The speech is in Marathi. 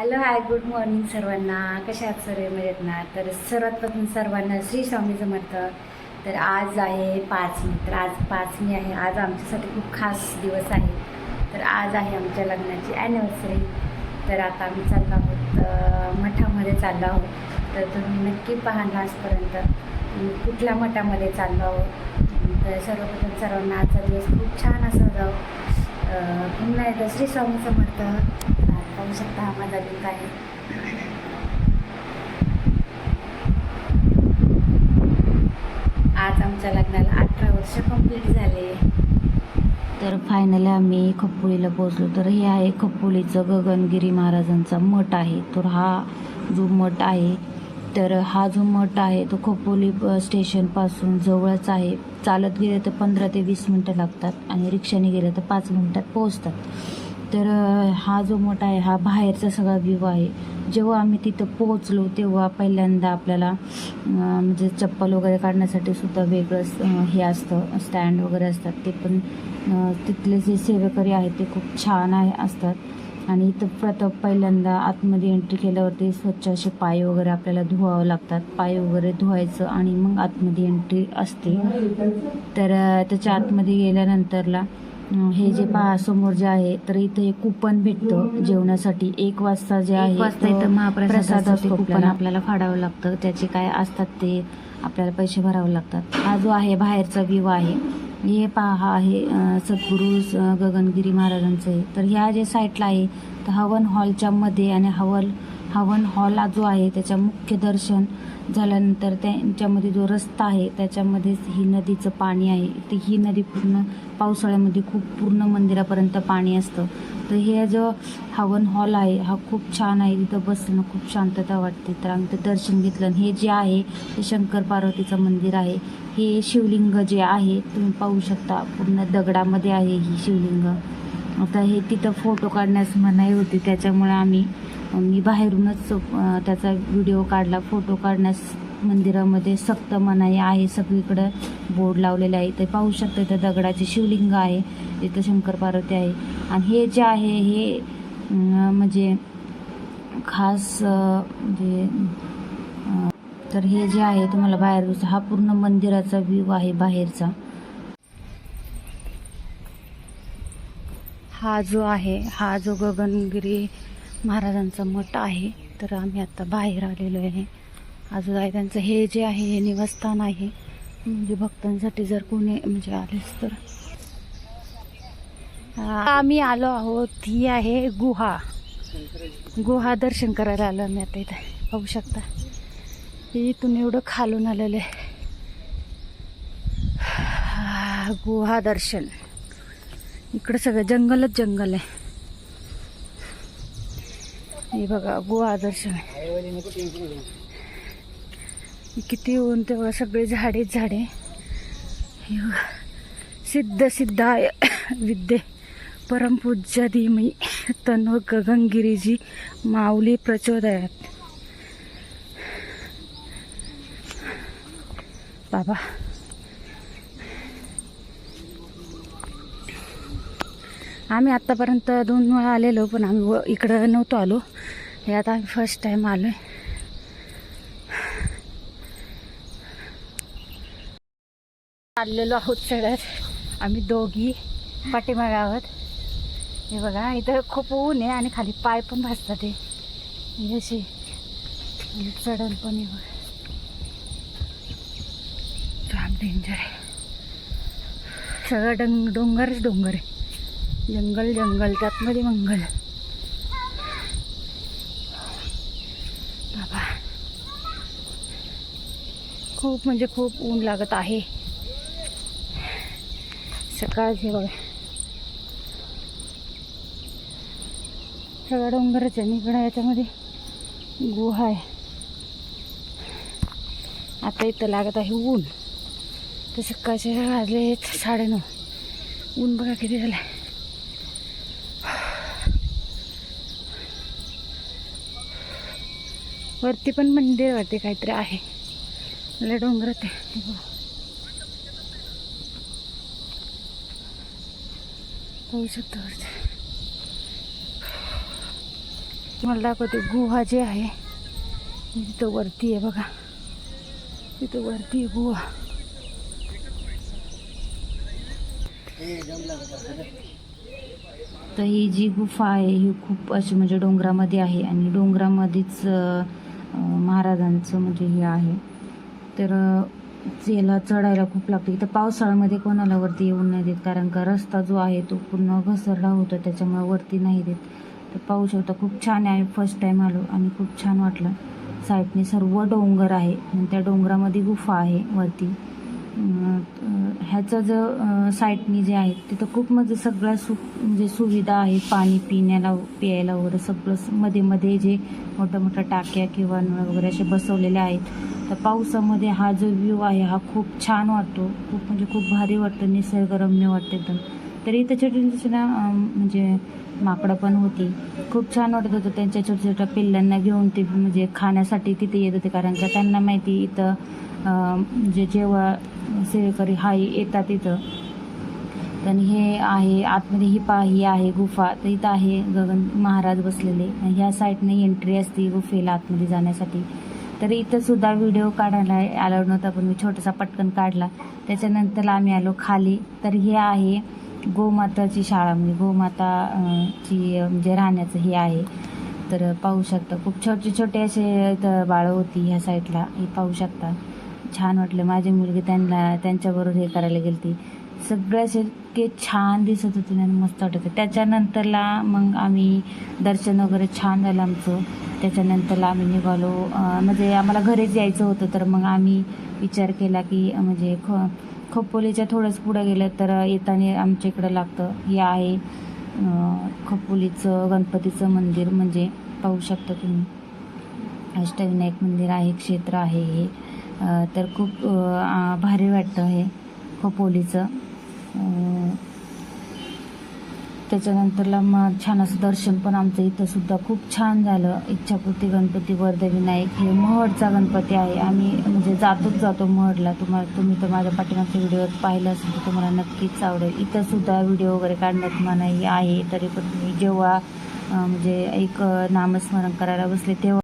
हॅलो हाय गुड मॉर्निंग सर्वांना. कशा आहात सर्व मजेत ना? तर सर्वात प्रथम सर्वांना श्री स्वामी समर्थ. तर आज आहे पाचमी. तर आज पाचमी आहे. आज आमच्यासाठी खूप खास दिवस आहे. तर आज आहे आमच्या लग्नाची ॲनिव्हर्सरी तर आता आम्ही चाललो आहोत मठामध्ये चाललो आहोत. तर तुम्ही नक्की पहा आजपर्यंत. कुठल्या मठामध्ये चाललो आहोत? तर सर्वप्रथम सर्वांना आजचा दिवस खूप छान असा जाऊ पुन्हा एकदा श्री स्वामी समर्थ. पाहू शकता हा माझा लुक आहे. आज आमच्या लग्नाला अठरा वर्ष कंप्लीट झाले. तर फायनली आम्ही खप्पोळीला पोहोचलो. तर हे आहे खप्पोळीचं गगनगिरी महाराजांचा मठ आहे. तर हा जो मठ आहे तर हा जो मठ आहे तो खोपोली स्टेशनपासून जवळच आहे. चालत गेले तर पंधरा ते वीस मिनटं लागतात आणि रिक्षाने गेलं तर पाच मिनटात पोहोचतात. तर हा जो मोठा आहे हा बाहेरचा सगळा व्ह्यू आहे. जेव्हा आम्ही तिथं पोहोचलो तेव्हा पहिल्यांदा आपल्याला म्हणजे चप्पल वगैरे काढण्यासाठी सुद्धा वेगळं हे असतं स्टँड वगैरे असतात. ते पण तिथले जे सेवेकरी आहेत ते खूप छान आहे असतात. आणि इथं प्रथम पहिल्यांदा आतमध्ये एंट्री केल्यावरती स्वच्छ असे पाय वगैरे आपल्याला धुवावं लागतात. पाय वगैरे धुवायचं आणि मग आतमध्ये एंट्री असते. तर त्याच्या आतमध्ये गेल्यानंतरला हे जे पहा समोर जे आहे तर इथे एक कुपन भेटतं जेवणासाठी. एक वाजता जे आहे वाजता इथं प्रसादाचं कुपन आपल्याला फाडावं लागतं. त्याचे काय असतात ते आपल्याला पैसे भरावे लागतात. हा जो आहे बाहेरचा व्ह्यू आहे हे पहा हा आहे सद्गुरू गगनगिरी महाराजांचं आहे तर ह्या जे साईडला आहे तर हवन हॉलच्या मध्ये आणि हवन हवन हॉल हा जो आहे त्याच्या मुख्य दर्शन झाल्यानंतर त्यांच्यामध्ये जो रस्ता आहे त्याच्यामध्येच ही नदीचं पाणी आहे. तर ही नदी पूर्ण पावसाळ्यामध्ये खूप पूर्ण मंदिरापर्यंत पाणी असतं. तर हे जो हवन हॉल आहे हा खूप छान आहे. तिथं बसणं खूप शांतता वाटते. तर आम्ही ते दर्शन घेतलं आणि हे जे आहे ते शंकर पार्वतीचं मंदिर आहे. हे शिवलिंग जे आहे तुम्ही पाहू शकता. पूर्ण दगडामध्ये आहे ही शिवलिंग. आता हे तिथं फोटो काढण्यास मनाई होती. त्याच्यामुळे आम्ही मी बाहेरूनच त्याचा व्हिडिओ काढला. फोटो काढण्यास मंदिरामध्ये सक्त मनाई आहे. सगळीकडं बोर्ड लावलेले आहे. ते पाहू शकता इथं दगडाचे शिवलिंग आहे. इथं शंकर पार्वती आहे. आणि हे जे आहे हे म्हणजे खास म्हणजे तर हे जे आहे तुम्हाला बाहेर हा पूर्ण मंदिराचा व्ह्यू आहे बाहेरचा. हा जो आहे हा जो गगनगिरी महाराजांचा मठ आहे तर आम्ही आता बाहेर आलेलो आहे. अजून आहे त्यांचं हे जे आहे हे निवासस्थान आहे. म्हणजे भक्तांसाठी जर कोणी म्हणजे आलेच तर. आम्ही आलो आहोत ही आहे गुहा. गुहा दर्शन करायला आलो आम्ही आता इथे. पाहू शकता. इथून एवढं खालून आलेलं आहे. गुहा दर्शन. इकडं सगळं जंगलच जंगल आहे. हे बघा गुहा दर्शन किती ऊन तेव्हा सगळे झाडेच झाडे. हे बघा. सिद्ध सिद्धाय विद्ये. परमपूज्य धीमी तन्व गगनगिरीजी माऊली प्रचोदयात. बाबा. आम्ही आत्तापर्यंत दोन वेळा आलेलो पण आम्ही व इकडं नव्हतो आलो. हे आता आम्ही फर्स्ट टाईम आलो आहे चाललेलो आहोत चढत आम्ही दोघी पाठीमागे आहोत हे बघा इथं खूप ऊन आहे आणि खाली पाय पण भाजतात हे. हे अशी आणि चढण पण आहे बघा. जाम डेंजर आहे. सगळं डंग डोंगरच डोंगर आहे. जंगल जंगल त्यातमध्ये मंगल बाबा खूप म्हणजे खूप ऊन लागत आहे. सकाळचे बघा. सगळं डोंगरच आहे. आणि इकडं याच्यामध्ये गुहा आहे. आता इथं लागत आहे ऊन. तर सकाळचे वाजले साडेनऊ. ऊन बघा किती झालं. वरती पण मंदिर वाटते काहीतरी आहे. लय डोंगरात आहे बघा. पाहू शकतो मला दाखवते गुहा जे आहे तिथं वरती आहे बघा. तिथं वरती आहे गुहा. तर ही जी गुफा आहे ही खूप अशी म्हणजे डोंगरामध्ये आहे आणि डोंगरामध्येच महाराजांचं म्हणजे हे आहे. तर याला चढायला खूप लागतं. इथं पावसाळ्यामध्ये कोणाला वरती येऊन नाही देत कारण का रस्ता जो आहे तो पूर्ण घसरला होता त्याच्यामुळे वरती नाही देत. तर पाहू शकता खूप छान आहे. फर्स्ट टाईम आलो आणि खूप छान वाटलं. साईडने सर्व डोंगर आहे. आणि त्या डोंगरामध्ये गुफा आहे वरती. ह्याचं जो साईटनी साईडनी जे आहे तिथं खूप म्हणजे सगळ्या सु म्हणजे सुविधा आहे. पाणी पिण्याला प्यायला वगैरे सगळं मध्ये मध्ये जे मोठ्या मोठ्या टाक्या किंवा नळ वगैरे असे बसवलेले आहेत. तर पावसामध्ये हा जो व्ह्यू आहे हा खूप छान वाटतो. खूप म्हणजे खूप भारी वाटतं निसर्गरम्य वाटतं एकदम. तरी इथं छोटी छोटी ना म्हणजे माकडं पण होती. खूप छान वाटत होतं त्यांच्या छोट्या छोट्या पिल्लांना घेऊन ते म्हणजे खाण्यासाठी तिथे येत होते. कारण का त्यांना माहिती इथं जे म्हणजे जेव्हा सेवेकरी हाई येतात इथं. आणि हे आहे आतमध्ये ही पा ही आहे गुफा तर इथं आहे गगन महाराज बसलेले. ह्या साईडने एंट्री असते गुफेला आतमध्ये जाण्यासाठी. तर इथंसुद्धा व्हिडिओ काढायला आला नव्हता पण मी छोटासा पटकन काढला. त्याच्यानंतर आम्ही आलो खाली. तर हे आहे गोमाताची शाळा म्हणजे गोमाता ची म्हणजे राहण्याचं हे आहे. तर पाहू शकता खूप छोटे छोटे असे इथं बाळं होती ह्या साईडला हे पाहू शकता. छान वाटलं. माझी मुलगी त्यांना त्यांच्याबरोबर हे करायला गेली ती सगळे असे इतके छान दिसत होते आणि मस्त वाटत होते. त्याच्यानंतरला मग आम्ही दर्शन वगैरे छान झालं आमचं. त्याच्यानंतरला आम्ही निघालो. म्हणजे आम्हाला घरीच यायचं होतं तर मग आम्ही विचार केला की म्हणजे ख खोपोलीच्या थोडंच पुढं गेलं तर येताना आमच्या इकडं लागतं. हे आहे अं, खोपोलीचं गणपतीचं मंदिर. म्हणजे पाहू शकता तुम्ही. अष्टविनायक मंदिर आहे क्षेत्र आहे हे. तर खूप भारी वाटतं हे खोपोलीचं. त्याच्यानंतरला मग छान असं दर्शन पण आमचं इथं सुद्धा खूप छान झालं. इच्छापूर्ती गणपती वर्धविनायक हे महडचा गणपती आहे. आम्ही म्हणजे जातोच जातो महडला. तुम्हाला तुम्ही तर माझ्या पाठीमागच्या व्हिडिओत पाहिलं असेल तर तुम्हाला नक्कीच आवडेल. इथं सुद्धा व्हिडिओ वगैरे काढण्यात मनाई आहे. तरी पण मी जेव्हा म्हणजे एक नामस्मरण करायला बसले तेव्हा